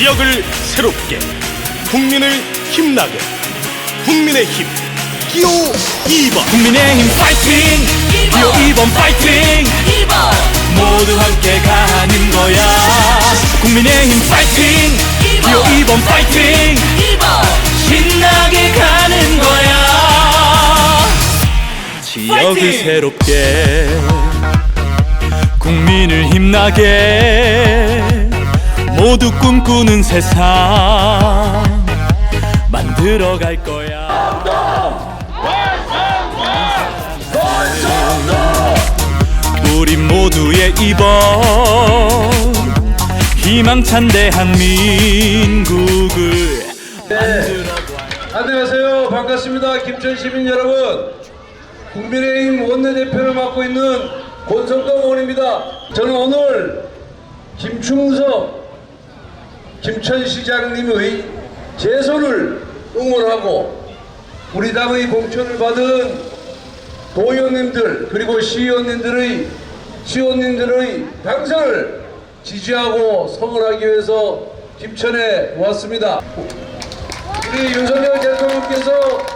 지역을 새롭게 국민을 힘나게 국민의 힘 기호 2번. 국민의힘 파이팅! 기호 2번 파이팅! 모두 함께 가는 거야. 국민의힘 파이팅! 기호 2번 파이팅! 신나게 가는 거야. 지역을 파이팅! 새롭게 국민을 힘나게 모두 꿈꾸는 세상 만들어 갈 거야 우리 모두의 이번 희망찬 대한민국을 안녕하세요. 반갑습니다. 김천 시민 여러분. 국민의힘 원내대표를 맡고 있는 권성동 의원입니다. 저는 오늘 김충석 김천 시장님의 재선을 응원하고 우리 당의 공천을 받은 도의원님들 그리고 시의원님들의 시의원님들의 당선을 지지하고 성원하기 위해서 김천에 왔습니다. 우리 윤석열 대통령께서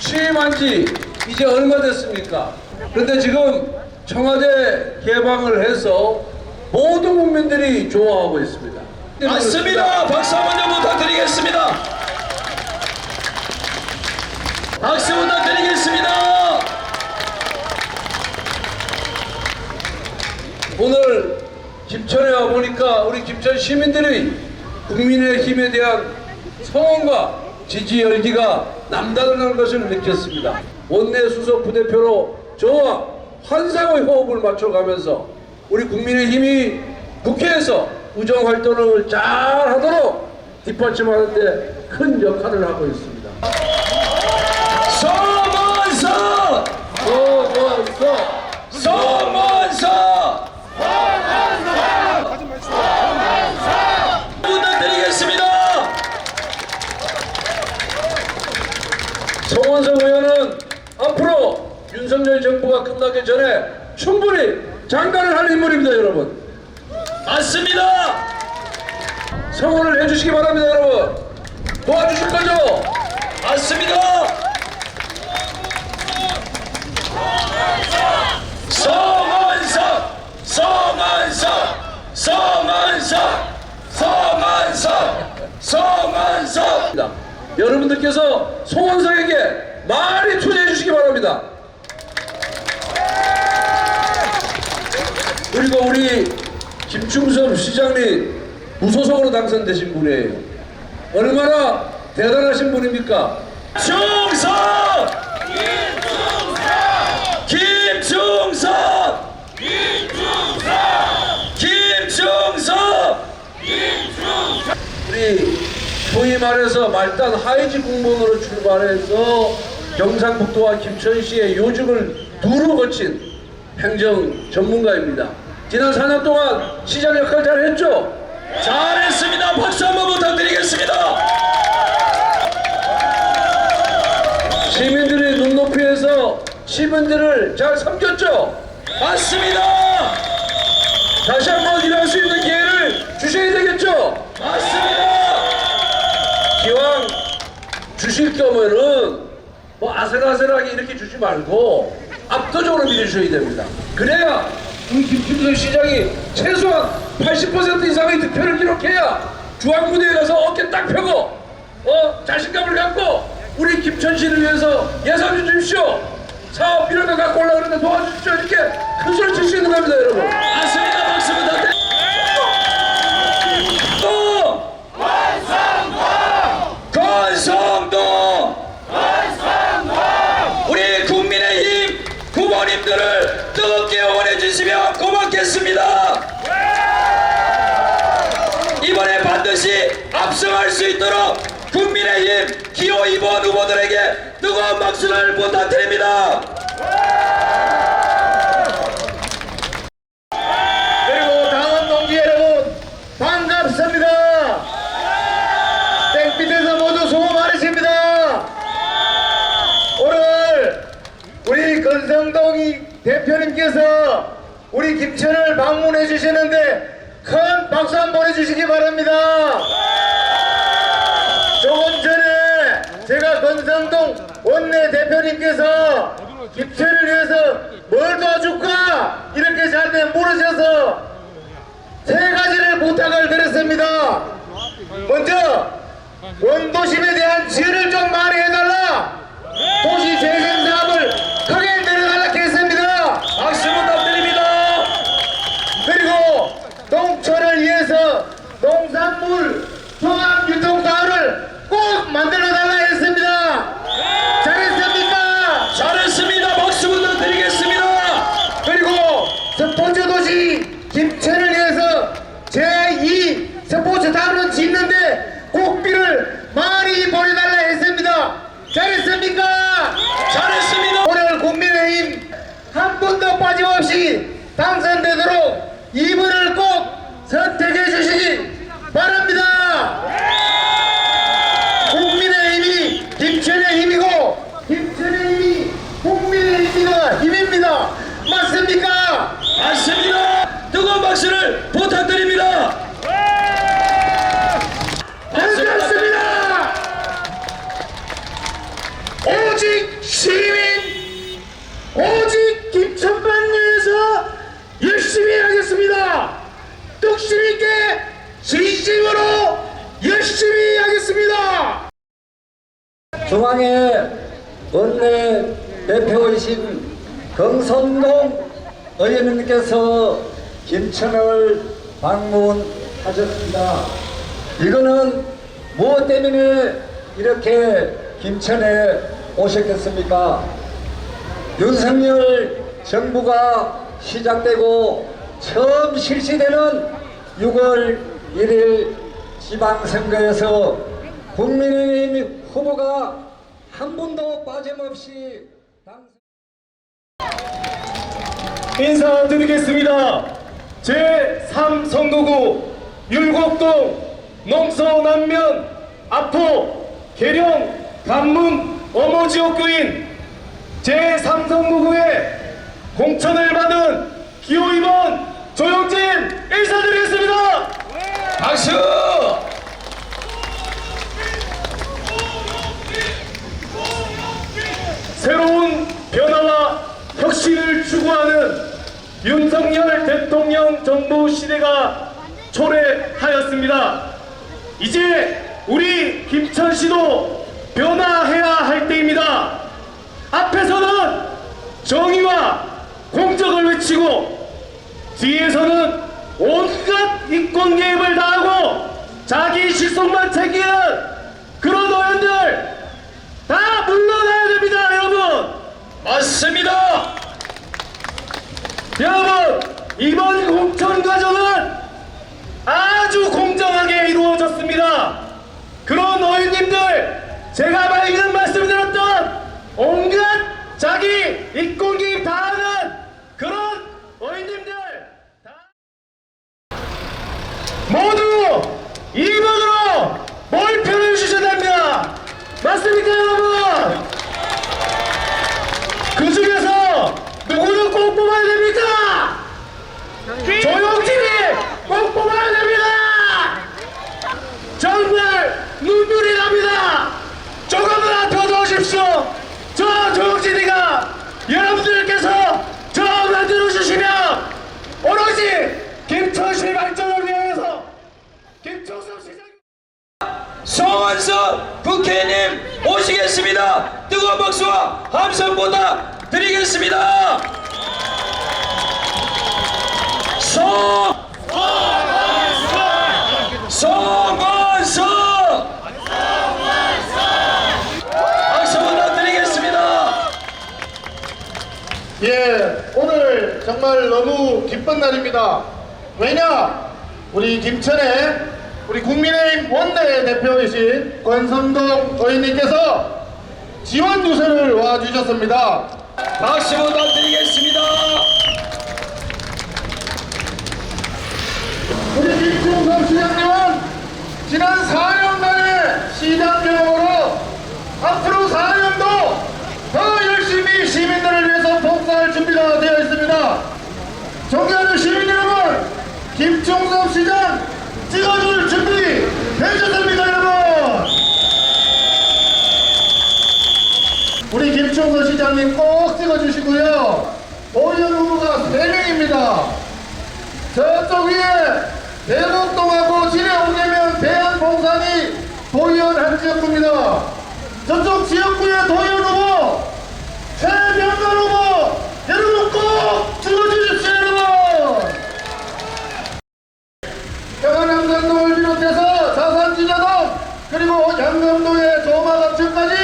취임한 지 이제 얼마 됐습니까? 그런데 지금 청와대 개방을 해서 모든 국민들이 좋아하고 있습니다. 맞습니다. 박수 한번 부탁드리겠습니다. 박수 부탁드리겠습니다. 오늘 김천에 와 보니까 우리 김천 시민들의 국민의 힘에 대한 성원과 지지 열기가 남다른 것을 느꼈습니다. 원내 수석 부대표로 저와 환상의 호흡을 맞춰가면서 우리 국민의 힘이 국회에서 우정 활동을 잘 하도록 뒷받침하는데 큰 역할을 하고 있습니다. 서문서 서원서 서문서 부탁드리겠습니다. 성원석 의원은 앞으로 윤석열 정부가 끝나기 전에 충분히 장관을 할 인물입니다, 여러분. 맞습니다. 성원을 해주시기 바랍니다, 여러분. 도와주실 거죠? 맞습니다. 서문서 서문서 서문서 서문서 서문서 여러분들께서 송원석에게 많이 투자해 주시기 바랍니다. 그리고 우리 김충섭 시장님 무소속으로 당선되신 분이에요. 얼마나 대단하신 분입니까? 충성! 김충석! 김충석! 우리 소위 말해서 말단 하이지 공무원으로 출발해서 경상북도와 김천시의 요직을 두루 거친 행정 전문가입니다. 지난 4년 동안 시장 역할 잘 했죠? 잘했습니다. 박수 한번 부탁드리겠습니다. 시민들의 눈높이에서 시민들을 잘 섬겼죠? 맞습니다. 다시 한번 일할 수 있는 기회를 주셔야 되겠죠? 맞습니다. 기왕 주실 거면은 뭐 아슬아슬하게 이렇게 주지 말고 압도적으로 밀어주셔야 됩니다. 그래야 우리 김충석 시장이 최소한 80% 이상의 득표를 기록해야 중앙무대에 가서 어깨 딱 펴고 어 자신감을 갖고 우리 김천시를 위해서 예산 좀 주십시오. 사업 이런 거 갖고 올라 그러는데 도와주십시오. 이렇게 큰 소리 칠 수 있는 겁니다, 여러분. 압승할 수 있도록 국민의힘 기호 2번 후보들에게 뜨거운 박수를 부탁드립니다. 그리고 당원 동지 여러분 반갑습니다. 땡빛에서 모두 수고 많으십니다. 오늘 우리 건성동이 대표님께서 우리 김천을 방문해 주시는데 큰 박수 한번 보내주시기 바랍니다. 조금 전에 제가 건성동 원내대표님께서 입체를 위해서 뭘 도와줄까 이렇게 자세히 물으셔서 세 가지를 부탁을 드렸습니다. 먼저 원도심에 대한 지혜를 좀 당선되도록 이분을 꼭 선택해 주시기 바랍니다. 국민의 힘이 김천의 힘이고 김천의 힘이 국민의 힘이다 힘입니다. 맞습니까? 맞습니다. 뜨거운 박수를 부탁드립니다. 박수 부탁드립니다. 반갑습니다. 오직 시민, 오직 김천만 위해서 열심히 하겠습니다. 뚝심 있게 진심으로 열심히 하겠습니다. 중앙의 원내 대표이신 경선동 의원님께서 김천을 방문하셨습니다. 이거는 무엇 때문에 이렇게 김천에 오셨겠습니까? 윤석열 정부가 시작되고 처음 실시되는 6월 1일 지방선거에서 국민의힘 후보가 한 분도 빠짐없이 당선 인사드리겠습니다. 제3선거구 율곡동 농서남면 아포 계령 간문 어머지역교인 제3선거구에 공천을 받은 기호임원 조영진 인사드리겠습니다. 박수. 새로운 변화와 혁신을 추구하는 윤석열 대통령 정부 시대가 초래하였습니다. 이제 우리 김천시도 변화해야 할 때입니다. 앞에서는 정의와 공적을 외치고 뒤에서는 온갖 인권 개입을 다하고 자기 실속만 챙기는 그런 의원들 다 물러나야 됩니다, 여러분. 맞습니다. 여러분, 이번 공천 과정은 아주 공정하게 이루어졌습니다. 그런 의원님들, 제가 방금 말씀드렸던 온갖 자기 다하는 그런 의원님들 다 모두 이번으로 몰표를 주셔야 됩니다. 맞습니까, 여러분? 그 중에서 누구를 꼭 뽑아야 됩니까? 조용진이 꼭 뽑아야 됩니다! 정말 눈물이 납니다! 조금만 펴주십시오! 저 조용진이가 여러분들께서 저 만들어주시면 오로지 김천시 발전을 위해서 김청섭 시장 송원석 국회의원님 모시겠습니다. 뜨거운 박수와 함성 부탁드리겠습니다. 송 송원석 박수 부탁드리겠습니다. 예, 오늘 정말 너무 기쁜 날입니다. 왜냐? 우리 김천에 우리 국민의힘 원내 대표이신 권선동 의원님께서 지원 유세를 와주셨습니다. 박수 부탁드리겠습니다. 말씀드리면 지난 4년간의 시장 경험으로 앞으로 4년도 더 열심히 시민들을 위해서 복사할 준비가 되어 있습니다. 존경하는 시민 여러분, 김종섭 시장 찍어줄 준비 되셨습니까 여러분? 우리 김종섭 시장님 꼭 찍어주시고요. 오연 후보가 3명입니다. 저쪽 위에 저쪽 지역구의 도의원 후보 최병관 후보 여러분 꼭 찍어주십시오 여러분. 평안남산동을 비롯해서 자산지자동 그리고 양감동의 조마감천까지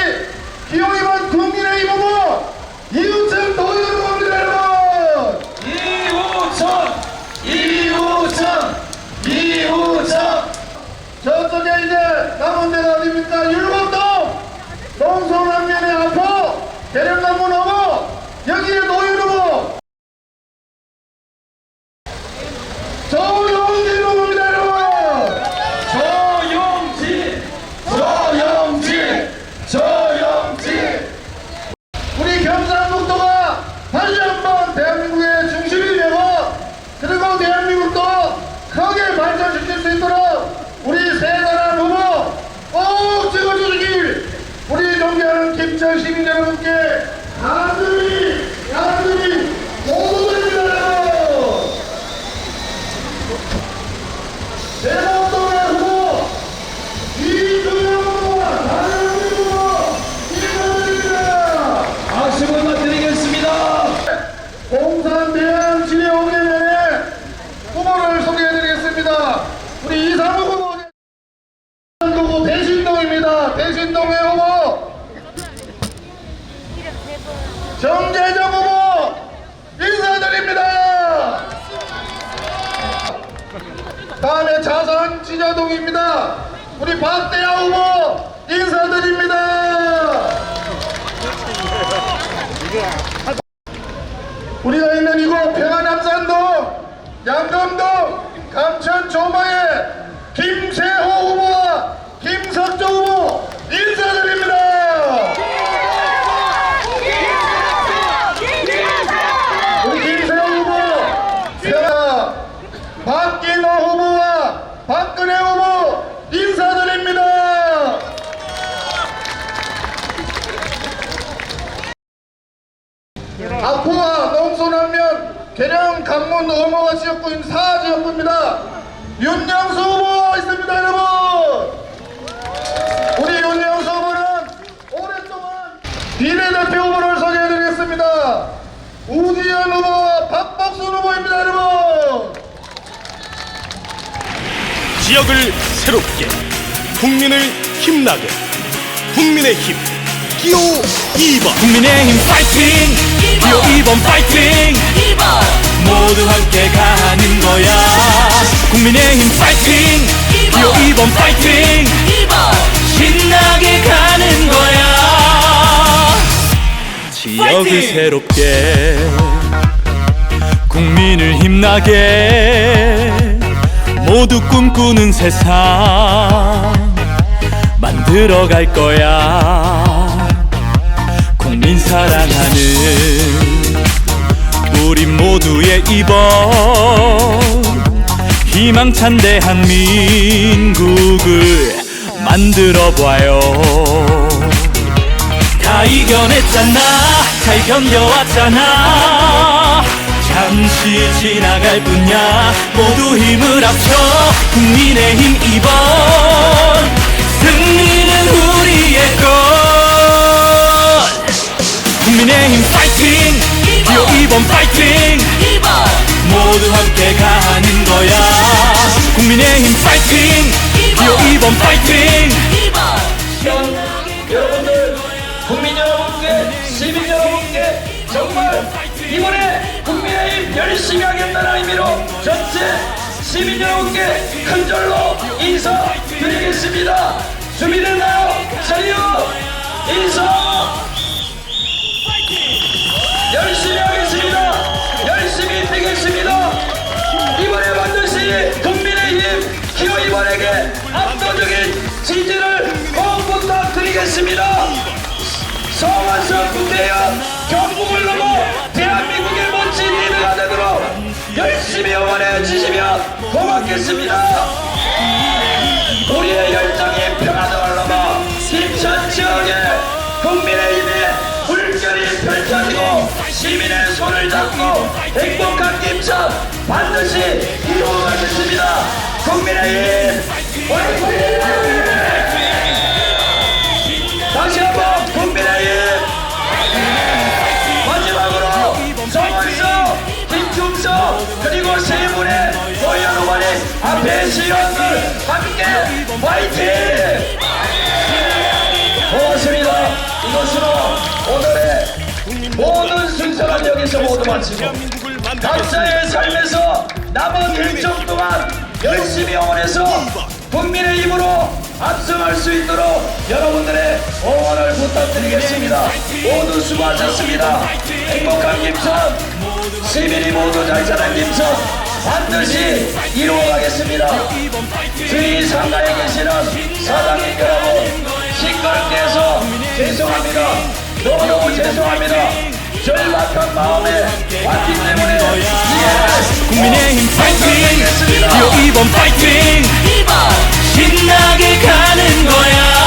기호이번 국민의힘 후보 이우천 도의원 후보입니다 여러분. 이우천! 이우천! 이우천! 저쪽에 이제 남은 데가 대령나무 넘어 여기에 노인 후보 조용진 후보입니다 여러분 조용진! 조용진! 조용진! 우리 경상북도가 다시 한번 대한민국의 중심이 되고 그리고 대한민국도 크게 발전시킬 수 있도록 우리 세 나라 후보 꼭 찍어주시길 우리 존경하는 김천 시민 여러분께 간절히 간절히 모두드립니다 대목동의 후보 이준영 후보와 나영민 후보 인사드립니다 박수 부탁드리겠습니다. 공산 대항 진해 오기 전에 후보를 소개해드리겠습니다. 우리 이상욱 후보 후보 대신동입니다. 대신동의 후보 정재정 후보 인사드립니다. 다음에 자산 지자동입니다. 우리 박대야 후보 인사드립니다. 우리가 있는 이곳 평안남산동, 양감동, 감천 조마의 김세호 후보와 김석조 후보 인사드립니다. 우리 김세호 후보, 평안 박기노 후보와 박근혜 후보 인사드립니다. 아포와 농촌하면 계령 강문 어머가 지역구인 사지역구입니다. 윤영수 후보 있습니다 여러분. 우리 윤영수 후보는 오랫동안 비례대표 후보를 소개해드리겠습니다. 우지현 후보와 박복순 후보입니다 여러분. 지역을 새롭게 국민을 힘나게 국민의힘 기호 2번 국민의힘 파이팅! 기호 2번 파이팅! 모두 함께 가는 거야. 국민의힘 파이팅! 기호 2번 파이팅! 신나 지역을 새롭게 국민을 힘나게 모두 꿈꾸는 세상 만들어 갈 거야. 국민 사랑하는 우리 모두의 이번 희망찬 대한민국을 만들어 봐요. 다 이겨냈잖아 잘 견뎌왔잖아. 잠시 지나갈 뿐이야. 모두 힘을 합쳐 국민의힘 이번 승리는 우리의 것. 국민의힘 파이팅! 기호 2번 파이팅! 모두 함께 가는 거야. 국민의힘 파이팅! 기호 2번 파이팅 국민 여러분께, 시민 여러분께 정말 이번에 국민의힘 열심히 하겠다는 의미로 전체 시민 여러분께 큰 절로 인사드리겠습니다. 준비됐나요? 자리요! 인사! 열심히 하겠습니다. 열심히 뛰겠습니다. 이번에 반드시 국민의힘 기호 이번에게 압도적인 지지를 꼭 부탁드리겠습니다. 성원석 국대현 경북을 넘어 대한민국의 멋진 리더가 되도록 열심히 응원해 주시면 고맙겠습니다. 우리의 열정이 평화동을 넘어 김천 지역에 국민의힘의 물결이 펼쳐지고 시민의 손을 잡고 행복한 김천 반드시 이루어가겠습니다. 국민의힘 화이팅! 시연을 함께 화이팅! 고맙습니다. 이것으로 오늘의 모든 순서를 여기서 모두 마치고. 각자의 삶에서 남은 일정 동안 열심히 응원해서 국민의 힘으로 압승할 수 있도록 여러분들의 응원을 부탁드리겠습니다. 모두 수고하셨습니다. 행복한 김천, 시민이 모두 잘 사는 김천 반드시 이루어가겠습니다. 저희 상가에 계시는 사장님 여러분 시끄럽게 해서 죄송합니다. 너무너무 죄송합니다. 절박한 마음에 왔기 때문에 국민의힘 파이팅! 뛰어 이번 파이팅! 신나게 가는 거야